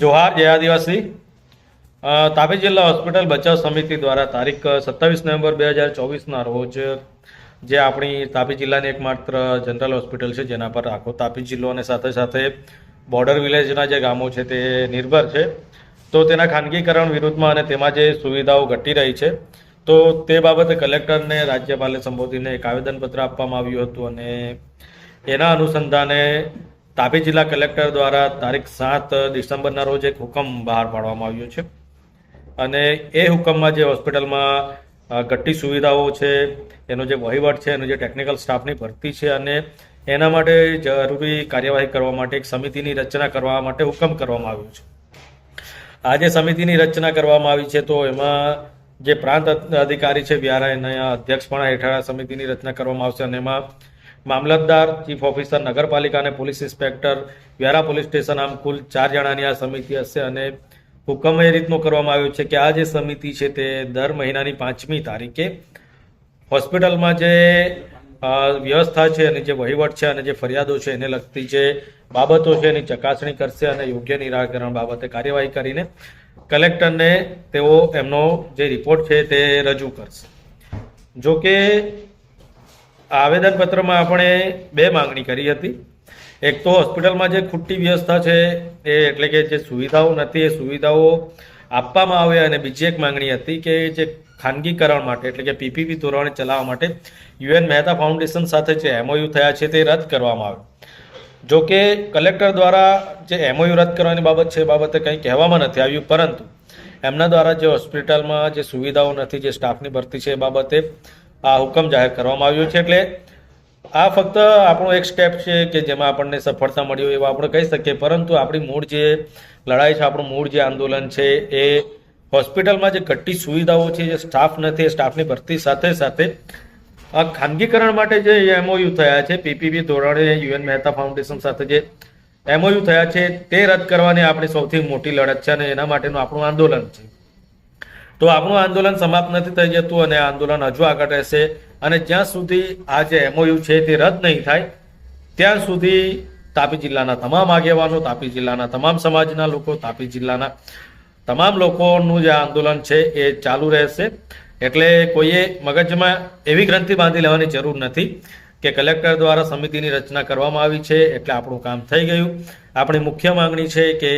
જોહાર જય આદિવાસી. તાપી જિલ્લા હોસ્પિટલ બચાવ સમિતિ દ્વારા તારીખ સત્તાવીસ નવેમ્બર બે હજાર ચોવીસના રોજ જે આપણી તાપી જિલ્લાની એકમાત્ર જનરલ હોસ્પિટલ છે, જેના પર આખો તાપી જિલ્લો અને સાથે સાથે બોર્ડર વિલેજના જે ગામો છે, તે નિર્ભર છે. તો તેના ખાનગીકરણ વિરુદ્ધમાં અને તેમાં જે સુવિધાઓ ઘટી રહી છે, તો તે બાબતે કલેક્ટરને રાજ્યપાલે સંબોધીને એક આવેદનપત્ર આપવામાં આવ્યું હતું અને એના અનુસંધાને તાપી જિલ્લા કલેક્ટર દ્વારા તારીખ સાત ડિસેમ્બરના રોજ એક હુકમ બહાર પાડવામાં આવ્યો છે. અને એ હુકમમાં જે હોસ્પિટલમાં ઘટતી સુવિધાઓ છે, એનો જે વહીવટ છે, એનો જે ટેકનિકલ સ્ટાફની ભરતી છે અને એના માટે જરૂરી કાર્યવાહી કરવા માટે એક સમિતિની રચના કરવા માટે હુકમ કરવામાં આવ્યો છે. આ જે સમિતિની રચના કરવામાં આવી છે તો એમાં જે પ્રાંત અધિકારી છે વ્યારા એના અધ્યક્ષપણા હેઠળ સમિતિની રચના કરવામાં આવશે અને એમાં મામલતદાર, ચીફ ઓફિસર, નગરપાલિકા અને police inspector Vyara police station આમ કુલ ચાર જણાની આ સમિતિ હશે અને હુકમ એ રીતનો કરવામાં આવ્યો છે કે આ જે સમિતિ છે તે દર મહિનાની પાંચમી તારીખે હોસ્પિટલમાં જે વ્યવસ્થા છે અને જે વહીવટ છે અને જે ફરિયાદો છે એને લગતી જે બાબતો છે એની ચકાસણી કરશે અને યોગ્ય નિરાકરણ બાબતે કાર્યવાહી કરીને કલેક્ટરને તેઓ એમનો જે રિપોર્ટ છે તે રજૂ કરશે. જો કે આવેદનપત્રમાં આપણે બે માંગણી કરી હતી. એક તો હોસ્પિટલમાં જે ખૂટતી વ્યવસ્થા છે એ એટલે કે જે સુવિધાઓ નથી, એ સુવિધાઓ આપવામાં આવે અને બીજી એક માંગણી હતી કે જે ખાનગીકરણ માટે એટલે કે પીપીપી ધોરણે ચલાવવા માટે યુએન મહેતા ફાઉન્ડેશન સાથે જે એમઓયુ થયા છે તે રદ કરવામાં આવે. જો કે કલેક્ટર દ્વારા જે એમઓયુ રદ કરવાની બાબત છે એ બાબતે કંઈ કહેવામાં નથી આવ્યું, પરંતુ એમના દ્વારા જે હોસ્પિટલમાં જે સુવિધાઓ નથી, જે સ્ટાફની ભરતી છે એ બાબતે આ હુકમ જાહેર કરવામાં આવ્યો છે એટલે આ ફક્ત આપણો એક સ્ટેપ છે કે જેમાં આપણને સફળતા મળી હોય એવું આપણે કહી શકીએ. પરંતુ આપણી મૂળ જે લડાઈ છે, આપણું મૂળ જે આંદોલન છે, એ હોસ્પિટલમાં જે ઘટતી સુવિધાઓ છે, જે સ્ટાફ નથી સ્ટાફની ભરતી સાથે સાથે આ ખાનગીકરણ માટે જે એમઓયુ થયા છે પીપીપી ધોરણે યુએન મહેતા ફાઉન્ડેશન સાથે જે એમઓયુ થયા છે, તે રદ કરવાની આપણી સૌથી મોટી લડત છે અને એના માટેનું આપણું આંદોલન છે. તો આપણું આંદોલન સમાપ્ત નથી થઈ જતું અને આંદોલન હજુ આગળ રહેશે. અને જ્યાં સુધી આ જે એમઓયુ છે તે રદ નહીં થાય, ત્યાં સુધી તાપી જિલ્લાના તમામ આગેવાનો, તાપી જિલ્લાના તમામ સમાજના લોકો, તાપી જિલ્લાના તમામ લોકોનું જે આંદોલન છે એ ચાલુ રહેશે. એટલે કોઈએ મગજમાં એવી ગ્રંથિ બાંધી લેવાની જરૂર નથી કે કલેક્ટર દ્વારા સમિતિની રચના કરવામાં આવી છે. એટલે આપણું કામ થઈ ગયું. આપણી મુખ્ય માંગણી છે કે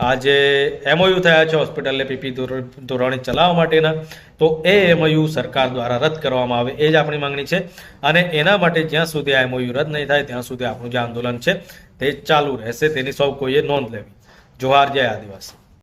આ જે એમઓયુ થયા છે, હોસ્પિટલને પીપી ધોરણે ચલાવવા માટેના. તો એ એમઓયુ સરકાર દ્વારા રદ કરવામાં આવે, એ જ આપણી માંગણી છે. અને એના માટે જ્યાં સુધી આ એમઓયુ રદ નહીં થાય, ત્યાં સુધી આપણું જે આંદોલન છે, તે ચાલુ રહેશે. તેની સૌ કોઈએ નોંધ લેવી. જોહાર જય આદિવાસી.